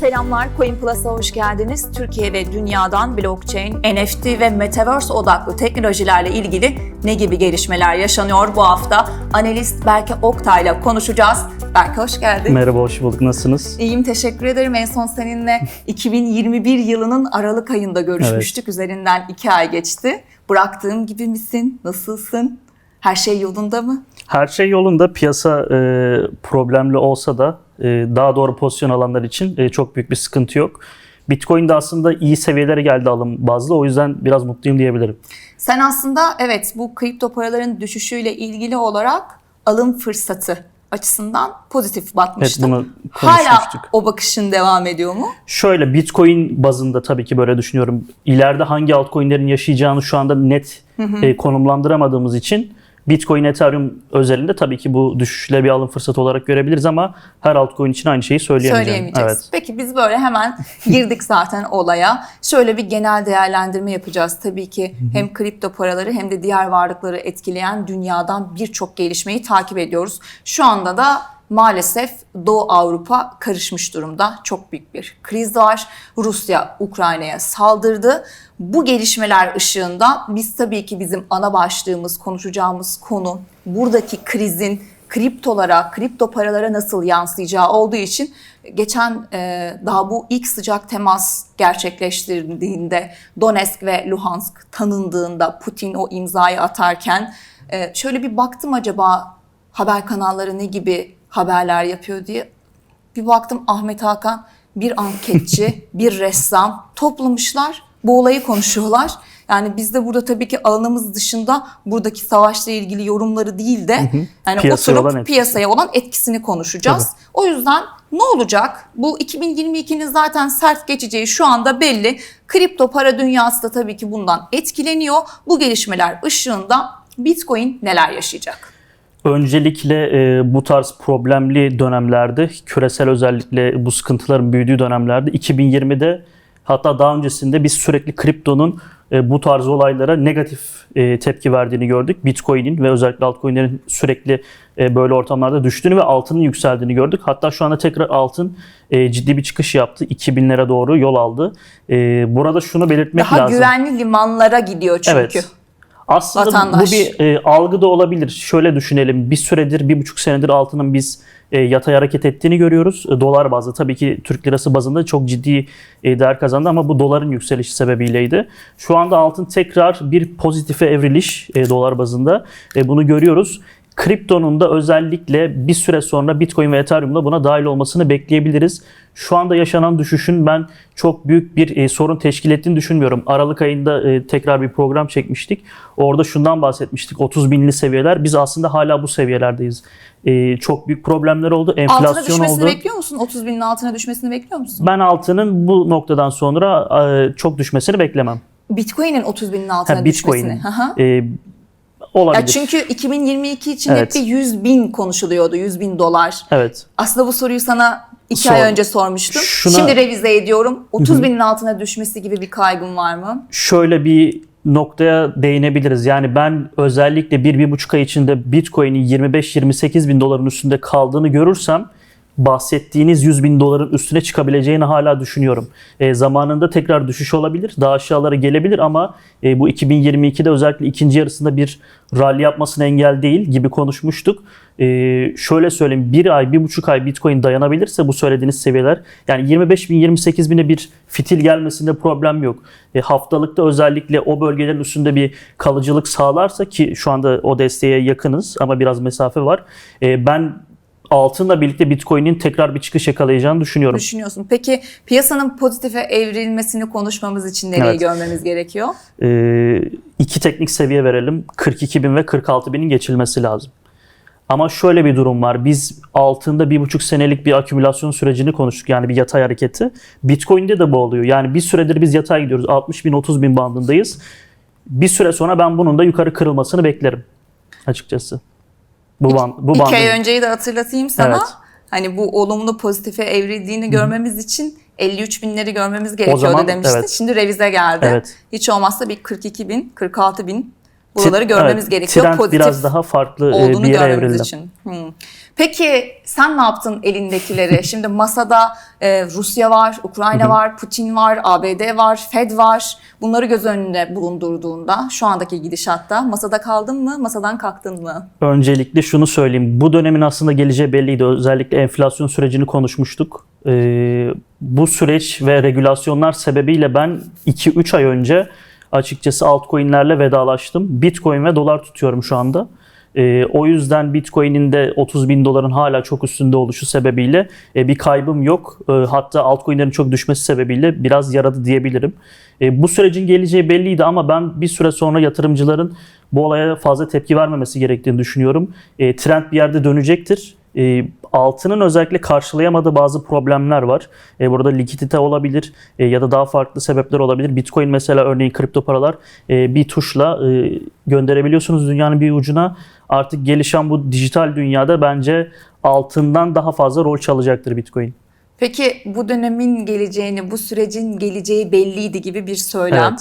Selamlar, Coin Plus'a hoş geldiniz. Türkiye ve dünyadan blockchain, NFT ve metaverse odaklı teknolojilerle ilgili ne gibi gelişmeler yaşanıyor bu hafta? Analist Berke Oktay'la konuşacağız. Berke hoş geldin. Merhaba, hoş bulduk. Nasılsınız? İyiyim, teşekkür ederim. En son seninle 2021 yılının Aralık ayında görüşmüştük. Üzerinden iki ay geçti. Bıraktığım gibi misin? Nasılsın? Her şey yolunda mı? Her şey yolunda. Piyasa e, problemli olsa da daha doğru pozisyon alanlar için e, çok büyük bir sıkıntı yok. Bitcoin'de aslında iyi seviyelere geldi alım bazlı. O yüzden biraz mutluyum diyebilirim. Sen aslında evet bu kripto paraların düşüşüyle ilgili olarak alım fırsatı açısından pozitif bakmıştın. Evet, bunu Hala o bakışın devam ediyor mu? Şöyle Bitcoin bazında tabii ki böyle düşünüyorum. İleride hangi altcoin'lerin yaşayacağını şu anda net e, konumlandıramadığımız için Bitcoin, Ethereum özelinde tabii ki bu düşüşle bir alım fırsatı olarak görebiliriz ama her altcoin için aynı şeyi söyleyemeyeceğim. Söyleyemeyeceğiz. Evet. Peki biz böyle hemen girdik zaten olaya. Şöyle bir genel değerlendirme yapacağız. Tabii ki hem kripto paraları hem de diğer varlıkları etkileyen dünyadan birçok gelişmeyi takip ediyoruz. Şu anda da maalesef Doğu Avrupa karışmış durumda. Çok büyük bir kriz var. Rusya Ukrayna'ya saldırdı. Bu gelişmeler ışığında biz tabii ki bizim ana başlığımız, konuşacağımız konu buradaki krizin kriptolara, kripto paralara nasıl yansıyacağı olduğu için geçen e, daha bu ilk sıcak temas gerçekleştirdiğinde Donetsk ve Luhansk tanındığında Putin o imzayı atarken e, şöyle bir baktım acaba haber kanalları ne gibi haberler yapıyor diye. Bir baktım Ahmet Hakan bir anketçi, bir ressam toplamışlar. Bu olayı konuşuyorlar. Yani biz de burada tabii ki alanımız dışında buradaki savaşla ilgili yorumları değil de yani Piyasaya oturup olan etkisi. piyasaya olan etkisini konuşacağız. O yüzden ne olacak? Bu 2022'nin zaten sert geçeceği şu anda belli. Kripto para dünyası da tabii ki bundan etkileniyor. Bu gelişmeler ışığında Bitcoin neler yaşayacak? Öncelikle e, bu tarz problemli dönemlerde, küresel özellikle bu sıkıntıların büyüdüğü dönemlerde 2020'de hatta daha öncesinde biz sürekli kriptonun e, bu tarz olaylara negatif e, tepki verdiğini gördük. Bitcoin'in ve özellikle altcoin'lerin sürekli e, böyle ortamlarda düştüğünü ve altının yükseldiğini gördük. Hatta şu anda tekrar altın e, ciddi bir çıkış yaptı. 2000'lere doğru yol aldı. E, burada şunu belirtmek Daha lazım. güvenli limanlara gidiyor çünkü. Evet. Aslında Vatandaş. bu bir e, algı da olabilir. Şöyle düşünelim. Bir süredir, bir buçuk senedir altının biz e, yatay hareket ettiğini görüyoruz. E, dolar bazlı tabii ki Türk lirası bazında çok ciddi e, değer kazandı ama bu doların yükselişi sebebiyleydi. Şu anda altın tekrar bir pozitife evriliş e, dolar bazında. E, bunu görüyoruz. Kriptonun da özellikle bir süre sonra Bitcoin ve Ethereum'da buna dahil olmasını bekleyebiliriz. Şu anda yaşanan düşüşün ben çok büyük bir e, sorun teşkil ettiğini düşünmüyorum. Aralık ayında e, tekrar bir program çekmiştik. Orada şundan bahsetmiştik. 30 binli seviyeler. Biz aslında hala bu seviyelerdeyiz. E, çok büyük problemler oldu. Altına Enflasyon düşmesini oldu. bekliyor musun? 30 binin altına düşmesini bekliyor musun? Ben altının bu noktadan sonra e, çok düşmesini beklemem. Bitcoin'in 30 binin altına Ha, düşmesini. Bitcoin'in. Olabilir. Ya çünkü 2022 için Evet. hep bir 100 bin konuşuluyordu. 100 bin dolar. Evet. Aslında bu soruyu sana iki Sor. ay önce sormuştum. Şuna- Şimdi revize ediyorum. 30 binin altına düşmesi gibi bir kaygın var mı? şöyle bir noktaya değinebiliriz. Yani ben özellikle bir, bir buçuk ay içinde Bitcoin'in 25-28 bin doların üstünde kaldığını görürsem bahsettiğiniz 100 bin doların üstüne çıkabileceğini hala düşünüyorum. E, zamanında tekrar düşüş olabilir. Daha aşağılara gelebilir ama e, bu 2022'de özellikle ikinci yarısında bir rally yapmasına engel değil gibi konuşmuştuk. E, şöyle söyleyeyim bir ay, bir buçuk ay Bitcoin dayanabilirse bu söylediğiniz seviyeler yani 25 bin, 28 bine bir fitil gelmesinde problem yok. E, haftalıkta özellikle o bölgelerin üstünde bir kalıcılık sağlarsa ki şu anda o desteğe yakınız ama biraz mesafe var. E, ben altınla birlikte Bitcoin'in tekrar bir çıkış yakalayacağını düşünüyorum. Düşünüyorsun. Peki piyasanın pozitife evrilmesini konuşmamız için nereyi Evet. görmemiz gerekiyor? Ee, iki teknik seviye verelim. 42 bin ve 46 binin geçilmesi lazım. Ama şöyle bir durum var. Biz altında bir buçuk senelik bir akümülasyon sürecini konuştuk. Yani bir yatay hareketi. Bitcoin'de de bu oluyor. Yani bir süredir biz yatay gidiyoruz. 60 bin 30 bin bandındayız. Bir süre sonra ben bunun da yukarı kırılmasını beklerim. Açıkçası. Bu, band, bu İki ay önceyi de hatırlatayım sana. Evet. Hani bu olumlu pozitife evrildiğini görmemiz için 53 binleri görmemiz gerekiyordu zaman, demiştin. evet. Şimdi revize geldi. Evet. Hiç olmazsa bir 42 bin, 46 bin buraları görmemiz Evet, gerekiyor. Trend Pozitif biraz daha farklı e, olduğunu bir yere görmemiz evrildi. için. Hmm. Peki sen ne yaptın elindekileri? Şimdi masada e, Rusya var, Ukrayna var, Putin var, ABD var, Fed var. Bunları göz önünde bulundurduğunda şu andaki gidişatta masada kaldın mı, masadan kalktın mı? Öncelikle şunu söyleyeyim. Bu dönemin aslında geleceği belliydi. Özellikle enflasyon sürecini konuşmuştuk. Ee, bu süreç ve regülasyonlar sebebiyle ben 2-3 ay önce açıkçası altcoin'lerle vedalaştım. Bitcoin ve dolar tutuyorum şu anda. Ee, o yüzden Bitcoin'in de 30 bin doların hala çok üstünde oluşu sebebiyle e, bir kaybım yok. E, hatta altcoin'lerin çok düşmesi sebebiyle biraz yaradı diyebilirim. E, bu sürecin geleceği belliydi ama ben bir süre sonra yatırımcıların bu olaya fazla tepki vermemesi gerektiğini düşünüyorum. E, trend bir yerde dönecektir. E, altının özellikle karşılayamadığı bazı problemler var. E, burada likidite olabilir e, ya da daha farklı sebepler olabilir. Bitcoin mesela örneğin kripto paralar e, bir tuşla e, gönderebiliyorsunuz dünyanın bir ucuna. Artık gelişen bu dijital dünyada bence altından daha fazla rol çalacaktır Bitcoin. Peki bu dönemin geleceğini, bu sürecin geleceği belliydi gibi bir söylem. Evet.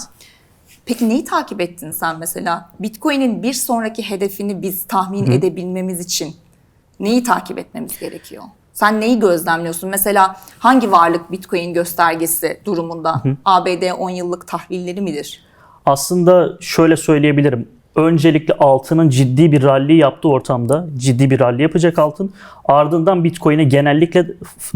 Peki neyi takip ettin sen mesela? Bitcoin'in bir sonraki hedefini biz tahmin edebilmemiz için neyi takip etmemiz gerekiyor? Sen neyi gözlemliyorsun? Mesela hangi varlık Bitcoin göstergesi durumunda? ABD 10 yıllık tahvilleri midir? Aslında şöyle söyleyebilirim. Öncelikle altının ciddi bir rally yaptığı ortamda ciddi bir rally yapacak altın. Ardından Bitcoin'e genellikle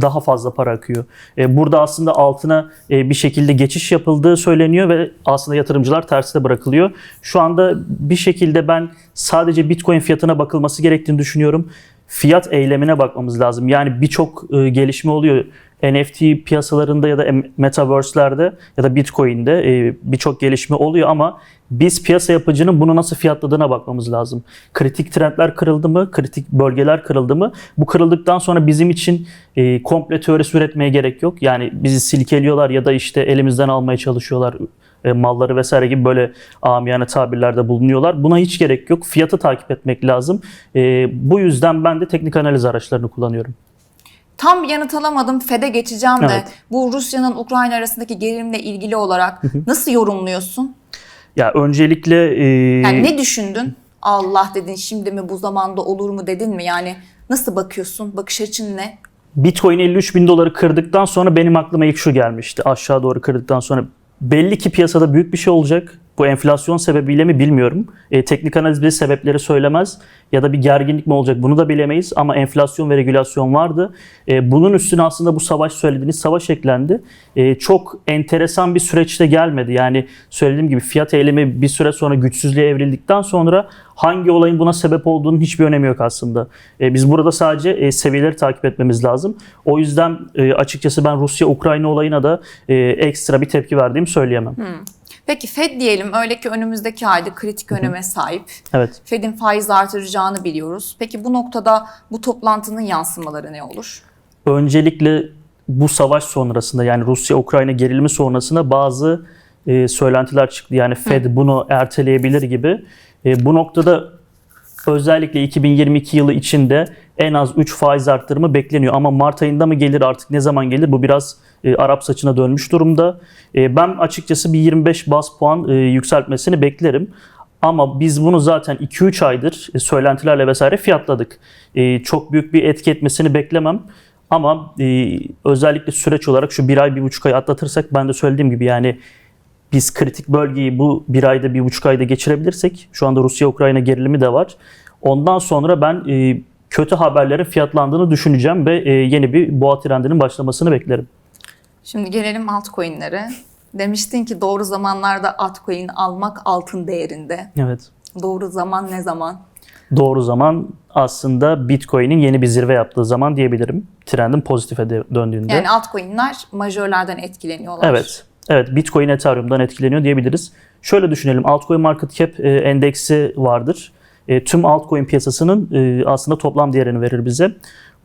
daha fazla para akıyor. E, Burada aslında altına e, bir şekilde geçiş yapıldığı söyleniyor ve aslında yatırımcılar tersine bırakılıyor. Şu anda bir şekilde ben sadece Bitcoin fiyatına bakılması gerektiğini düşünüyorum. Fiyat eylemine bakmamız lazım. Yani birçok e, gelişme oluyor. NFT piyasalarında ya da metaverse'lerde ya da Bitcoin'de e, birçok gelişme oluyor ama biz piyasa yapıcının bunu nasıl fiyatladığına bakmamız lazım. Kritik trendler kırıldı mı? Kritik bölgeler kırıldı mı? Bu kırıldıktan sonra bizim için e, komple teorisi üretmeye gerek yok. Yani bizi silkeliyorlar ya da işte elimizden almaya çalışıyorlar e, malları vesaire gibi böyle amiyane tabirlerde bulunuyorlar. Buna hiç gerek yok. Fiyatı takip etmek lazım. E, bu yüzden ben de teknik analiz araçlarını kullanıyorum. Tam yanıt alamadım. FED'e geçeceğim de Evet. bu Rusya'nın Ukrayna arasındaki gerilimle ilgili olarak nasıl yorumluyorsun? Ya öncelikle e, Yani ne düşündün? Allah dedin şimdi mi bu zamanda olur mu dedin mi? Yani nasıl bakıyorsun? Bakış açın ne? Bitcoin 53 bin doları kırdıktan sonra benim aklıma ilk şu gelmişti. Aşağı doğru kırdıktan sonra belli ki piyasada büyük bir şey olacak. Bu enflasyon sebebiyle mi bilmiyorum. E, teknik analiz bize sebepleri söylemez ya da bir gerginlik mi olacak bunu da bilemeyiz. Ama enflasyon ve regülasyon vardı. E, bunun üstüne aslında bu savaş söylediğiniz savaş eklendi. E, çok enteresan bir süreçte gelmedi. Yani söylediğim gibi fiyat eylemi bir süre sonra güçsüzlüğe evrildikten sonra hangi olayın buna sebep olduğunun hiçbir önemi yok aslında. E, biz burada sadece e, seviyeleri takip etmemiz lazım. O yüzden e, açıkçası ben Rusya-Ukrayna olayına da e, ekstra bir tepki verdiğimi söyleyemem. Peki Fed diyelim öyle ki önümüzdeki ayda kritik öneme sahip. Evet. Fed'in faiz artıracağını biliyoruz. Peki bu noktada bu toplantının yansımaları ne olur? Öncelikle bu savaş sonrasında yani Rusya-Ukrayna gerilimi sonrasında bazı e, söylentiler çıktı. Yani Fed bunu erteleyebilir gibi. E, bu noktada özellikle 2022 yılı içinde en az 3 faiz arttırımı bekleniyor. Ama Mart ayında mı gelir artık ne zaman gelir bu biraz e, Arap saçına dönmüş durumda. E, ben açıkçası bir 25 bas puan e, yükseltmesini beklerim. Ama biz bunu zaten 2-3 aydır e, söylentilerle vesaire fiyatladık. E, çok büyük bir etki etmesini beklemem. Ama e, özellikle süreç olarak şu bir ay, bir buçuk ay atlatırsak ben de söylediğim gibi yani biz kritik bölgeyi bu bir ayda, bir buçuk ayda geçirebilirsek şu anda Rusya-Ukrayna gerilimi de var. Ondan sonra ben e, kötü haberlerin fiyatlandığını düşüneceğim ve e, yeni bir boğa trendinin başlamasını beklerim. Şimdi gelelim altcoin'lere. Demiştin ki doğru zamanlarda altcoin almak altın değerinde. Evet. Doğru zaman ne zaman? Doğru zaman aslında Bitcoin'in yeni bir zirve yaptığı zaman diyebilirim. Trendin pozitife de- döndüğünde. Yani altcoin'ler majörlerden etkileniyorlar. Evet. Evet Bitcoin Ethereum'dan etkileniyor diyebiliriz. Şöyle düşünelim. Altcoin Market Cap e, endeksi vardır. E, tüm altcoin piyasasının e, aslında toplam değerini verir bize.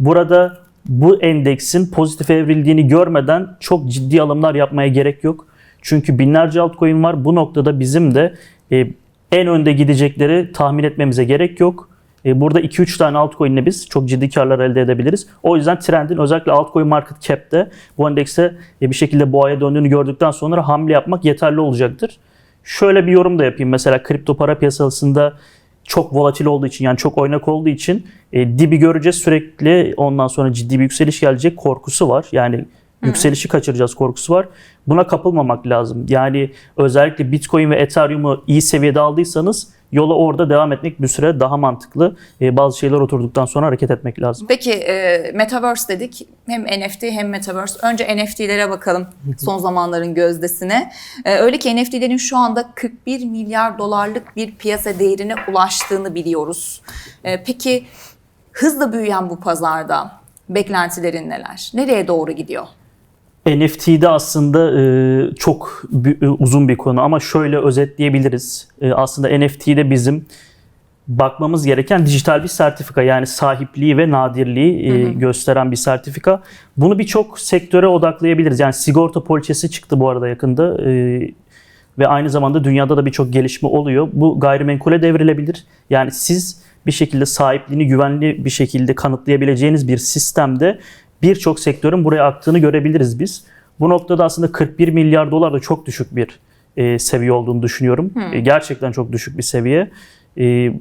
Burada bu endeksin pozitif evrildiğini görmeden çok ciddi alımlar yapmaya gerek yok. Çünkü binlerce altcoin var. Bu noktada bizim de e, en önde gidecekleri tahmin etmemize gerek yok. E, Burada 2-3 tane altcoin ile biz çok ciddi karlar elde edebiliriz. O yüzden trendin özellikle altcoin market cap'te bu endekse e, bir şekilde boğaya döndüğünü gördükten sonra hamle yapmak yeterli olacaktır. Şöyle bir yorum da yapayım. Mesela kripto para piyasasında çok volatil olduğu için yani çok oynak olduğu için e, dibi göreceğiz sürekli ondan sonra ciddi bir yükseliş gelecek korkusu var. Yani yükselişi kaçıracağız korkusu var. Buna kapılmamak lazım. Yani özellikle Bitcoin ve Ethereum'u iyi seviyede aldıysanız yola orada devam etmek bir süre daha mantıklı. E, bazı şeyler oturduktan sonra hareket etmek lazım. Peki e, Metaverse dedik. Hem NFT hem Metaverse. Önce NFT'lere bakalım son zamanların gözdesine. E, öyle ki NFT'lerin şu anda 41 milyar dolarlık bir piyasa değerine ulaştığını biliyoruz. E, peki hızla büyüyen bu pazarda beklentilerin neler? Nereye doğru gidiyor? NFT'de aslında e, çok e, uzun bir konu ama şöyle özetleyebiliriz. E, aslında NFT'de bizim bakmamız gereken dijital bir sertifika yani sahipliği ve nadirliği e, gösteren bir sertifika. Bunu birçok sektöre odaklayabiliriz. Yani sigorta poliçesi çıktı bu arada yakında. E, ve aynı zamanda dünyada da birçok gelişme oluyor. Bu gayrimenkule devrilebilir. Yani siz bir şekilde sahipliğini güvenli bir şekilde kanıtlayabileceğiniz bir sistemde birçok sektörün buraya aktığını görebiliriz biz. Bu noktada aslında 41 milyar dolar da çok düşük bir e, seviye olduğunu düşünüyorum. E, gerçekten çok düşük bir seviye. E,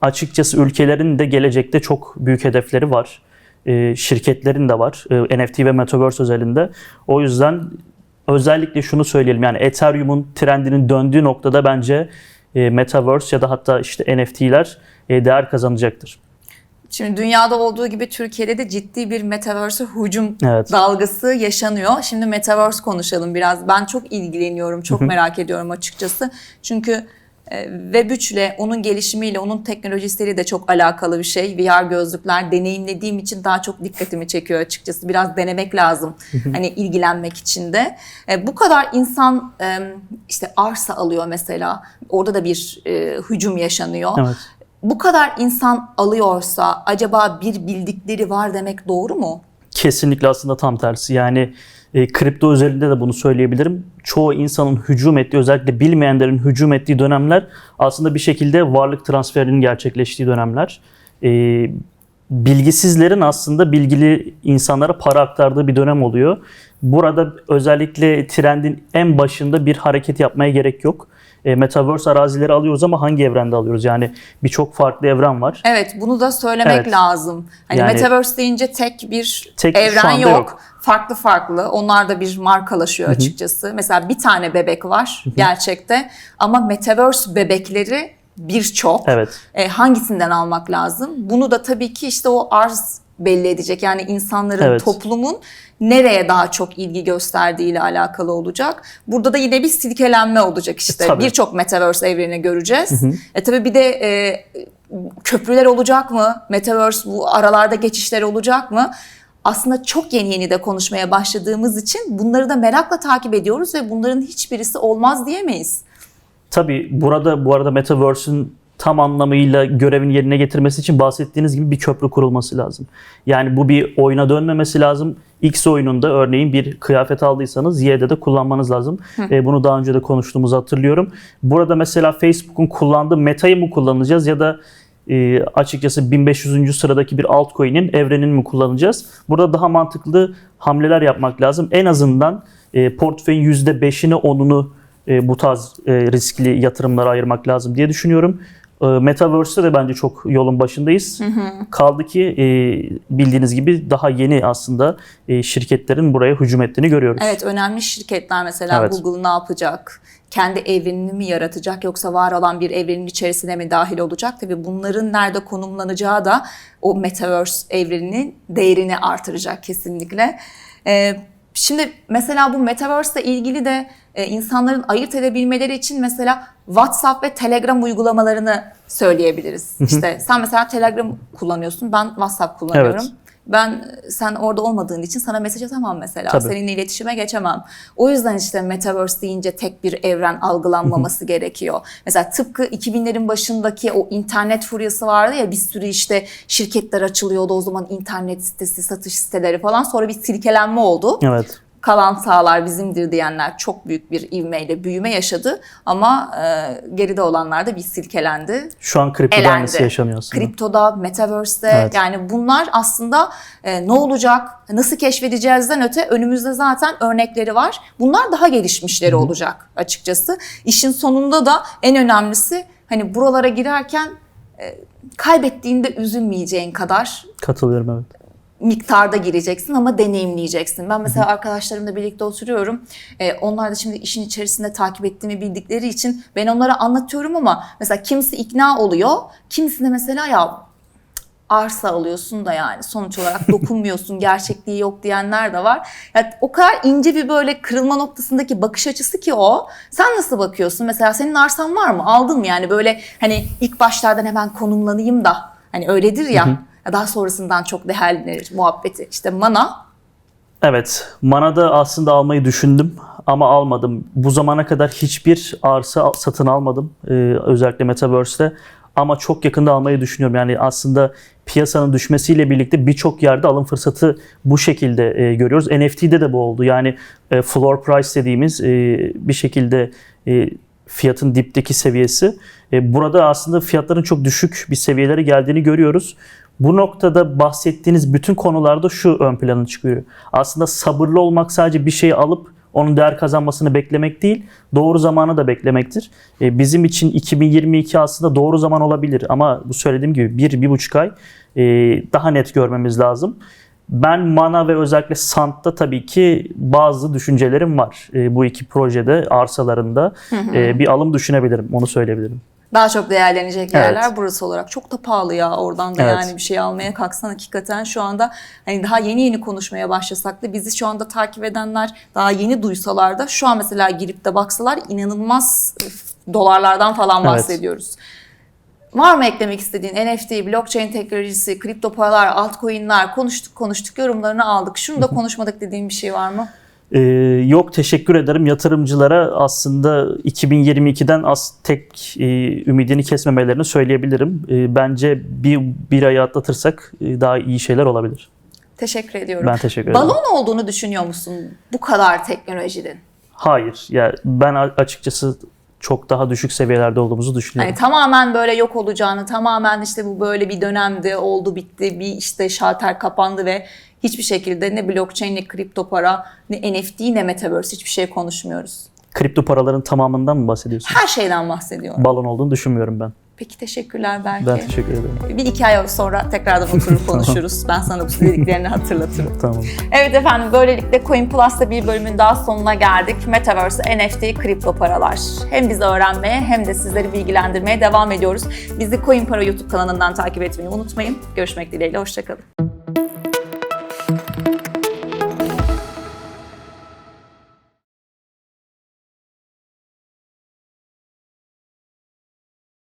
açıkçası ülkelerin de gelecekte çok büyük hedefleri var. E, şirketlerin de var. E, NFT ve Metaverse özelinde. O yüzden özellikle şunu söyleyelim yani Ethereum'un trendinin döndüğü noktada bence e, Metaverse ya da hatta işte NFT'ler e, değer kazanacaktır. Şimdi dünyada olduğu gibi Türkiye'de de ciddi bir Metaverse hücum Evet. dalgası yaşanıyor. Şimdi Metaverse konuşalım biraz. Ben çok ilgileniyorum, çok merak ediyorum açıkçası. Çünkü e, Web3 ile onun gelişimiyle, onun teknolojisiyle de çok alakalı bir şey. VR gözlükler deneyimlediğim için daha çok dikkatimi çekiyor açıkçası. Biraz denemek lazım hani ilgilenmek için de. E, bu kadar insan e, işte arsa alıyor mesela. Orada da bir e, hücum yaşanıyor. Evet. Bu kadar insan alıyorsa acaba bir bildikleri var demek doğru mu? Kesinlikle aslında tam tersi. Yani e, kripto özelinde de bunu söyleyebilirim. Çoğu insanın hücum ettiği, özellikle bilmeyenlerin hücum ettiği dönemler aslında bir şekilde varlık transferinin gerçekleştiği dönemler. E, bilgisizlerin aslında bilgili insanlara para aktardığı bir dönem oluyor. Burada özellikle trendin en başında bir hareket yapmaya gerek yok. E, Metaverse arazileri alıyoruz ama hangi evrende alıyoruz? Yani birçok farklı evren var. Evet bunu da söylemek Evet. lazım. Hani Yani- Metaverse deyince tek bir Tek şu evren anda yok. yok. Farklı farklı. Onlar da bir markalaşıyor açıkçası. Mesela bir tane bebek var gerçekte ama Metaverse bebekleri birçok. Evet. E, hangisinden almak lazım? Bunu da tabii ki işte o arz belli edecek. Yani insanların, Evet. toplumun nereye daha çok ilgi gösterdiğiyle alakalı olacak. Burada da yine bir silkelenme olacak işte. Tabii. Birçok Metaverse evreni göreceğiz. E tabii bir de e, köprüler olacak mı? Metaverse bu aralarda geçişler olacak mı? Aslında çok yeni yeni de konuşmaya başladığımız için bunları da merakla takip ediyoruz ve bunların hiçbirisi olmaz diyemeyiz. Tabii burada bu arada Metaverse'ün tam anlamıyla görevini yerine getirmesi için bahsettiğiniz gibi bir köprü kurulması lazım. Yani bu bir oyuna dönmemesi lazım. X oyununda örneğin bir kıyafet aldıysanız Y'de de kullanmanız lazım. E, bunu daha önce de konuştuğumuzu hatırlıyorum. Burada mesela Facebook'un kullandığı Meta'yı mı kullanacağız ya da e, açıkçası 1500. sıradaki bir altcoin'in evrenini mi kullanacağız? Burada daha mantıklı hamleler yapmak lazım. En azından e, portföyün %5'ini 10'unu e, bu tarz e, riskli yatırımlara ayırmak lazım diye düşünüyorum. E, Metaverse'de de bence çok yolun başındayız. Kaldı ki e, bildiğiniz gibi daha yeni aslında e, şirketlerin buraya hücum ettiğini görüyoruz. Evet önemli şirketler mesela Evet. Google ne yapacak? Kendi evrenini mi yaratacak yoksa var olan bir evrenin içerisine mi dahil olacak? Tabii bunların nerede konumlanacağı da o Metaverse evreninin değerini artıracak kesinlikle. Ee, şimdi mesela bu Metaverse ile ilgili de e, insanların ayırt edebilmeleri için mesela WhatsApp ve Telegram uygulamalarını söyleyebiliriz. İşte sen mesela Telegram kullanıyorsun, ben WhatsApp kullanıyorum. Evet. Ben sen orada olmadığın için sana mesaj atamam mesela. Tabii. Seninle iletişime geçemem. O yüzden işte Metaverse deyince tek bir evren algılanmaması gerekiyor. Mesela tıpkı 2000'lerin başındaki o internet furyası vardı ya bir sürü işte şirketler açılıyordu o zaman internet sitesi, satış siteleri falan. Sonra bir silkelenme oldu. Evet. Kalan sahalar bizimdir diyenler çok büyük bir ivmeyle büyüme yaşadı ama e, geride olanlar da bir silkelendi. Şu an kripto Elendi. aynısı yaşanıyor aslında. Kriptoda, Metaverse'de Evet. yani bunlar aslında e, ne olacak, nasıl keşfedeceğizden öte önümüzde zaten örnekleri var. Bunlar daha gelişmişleri olacak açıkçası. İşin sonunda da en önemlisi hani buralara girerken e, kaybettiğinde üzülmeyeceğin kadar Katılıyorum evet. Miktarda gireceksin ama deneyimleyeceksin. Ben mesela arkadaşlarımla birlikte oturuyorum. Ee, onlar da şimdi işin içerisinde takip ettiğimi bildikleri için ben onlara anlatıyorum ama mesela kimisi ikna oluyor. Kimisi de mesela ya arsa alıyorsun da yani sonuç olarak dokunmuyorsun, gerçekliği yok diyenler de var. Yani o kadar ince bir böyle kırılma noktasındaki bakış açısı ki o. Sen nasıl bakıyorsun? Mesela senin arsan var mı? Aldın mı? Yani böyle hani ilk başlardan hemen konumlanayım da hani öyledir ya. Daha sonrasından çok değerlenir muhabbeti. İşte mana Evet, Mana'da aslında almayı düşündüm ama almadım. Bu zamana kadar hiçbir arsa satın almadım ee, özellikle Metaverse'te. Ama çok yakında almayı düşünüyorum. Yani aslında piyasanın düşmesiyle birlikte birçok yerde alım fırsatı bu şekilde e, görüyoruz. NFT'de de bu oldu. Yani e, floor price dediğimiz e, bir şekilde e, fiyatın dipteki seviyesi. E, burada aslında fiyatların çok düşük bir seviyelere geldiğini görüyoruz. Bu noktada bahsettiğiniz bütün konularda şu ön plana çıkıyor. Aslında sabırlı olmak sadece bir şeyi alıp onun değer kazanmasını beklemek değil, doğru zamanı da beklemektir. E, Bizim için 2022 aslında doğru zaman olabilir ama bu söylediğim gibi bir, bir buçuk ay e, daha net görmemiz lazım. Ben Mana ve özellikle Sant'ta tabii ki bazı düşüncelerim var. E, Bu iki projede, arsalarında e, bir alım düşünebilirim, onu söyleyebilirim. Daha çok değerlenecek Evet. yerler burası olarak. Çok da pahalı ya oradan da Evet. yani bir şey almaya kalksan hakikaten şu anda hani daha yeni yeni konuşmaya başlasak da bizi şu anda takip edenler daha yeni duysalar da şu an mesela girip de baksalar inanılmaz dolarlardan falan Evet. bahsediyoruz. Var mı eklemek istediğin NFT, blockchain teknolojisi, kripto paralar, altcoin'ler konuştuk konuştuk yorumlarını aldık. Şunu da konuşmadık dediğin bir şey var mı? Ee, yok teşekkür ederim yatırımcılara aslında 2022'den az tek e, ümidini kesmemelerini söyleyebilirim. E, bence bir bir ayı atlatırsak e, daha iyi şeyler olabilir. Teşekkür ediyorum. Ben teşekkür ederim. Balon olduğunu düşünüyor musun bu kadar teknolojinin? Hayır ya ben a- açıkçası çok daha düşük seviyelerde olduğumuzu düşünüyorum. Yani tamamen böyle yok olacağını, tamamen işte bu böyle bir dönemde oldu bitti, bir işte şalter kapandı ve hiçbir şekilde ne blockchain ne kripto para ne NFT ne metaverse hiçbir şey konuşmuyoruz. Kripto paraların tamamından mı bahsediyorsun? Her şeyden bahsediyorum. Balon olduğunu düşünmüyorum ben. Peki teşekkürler belki. Ben teşekkür ederim. Bir iki ay sonra tekrardan oturup konuşuruz. Ben sana bu dediklerini hatırlatırım. Tamam. Evet efendim böylelikle Coin Plus'ta bir bölümün daha sonuna geldik. Metaverse, NFT, kripto paralar. Hem bizi öğrenmeye hem de sizleri bilgilendirmeye devam ediyoruz. Bizi Coin Para YouTube kanalından takip etmeyi unutmayın. Görüşmek dileğiyle, hoşçakalın.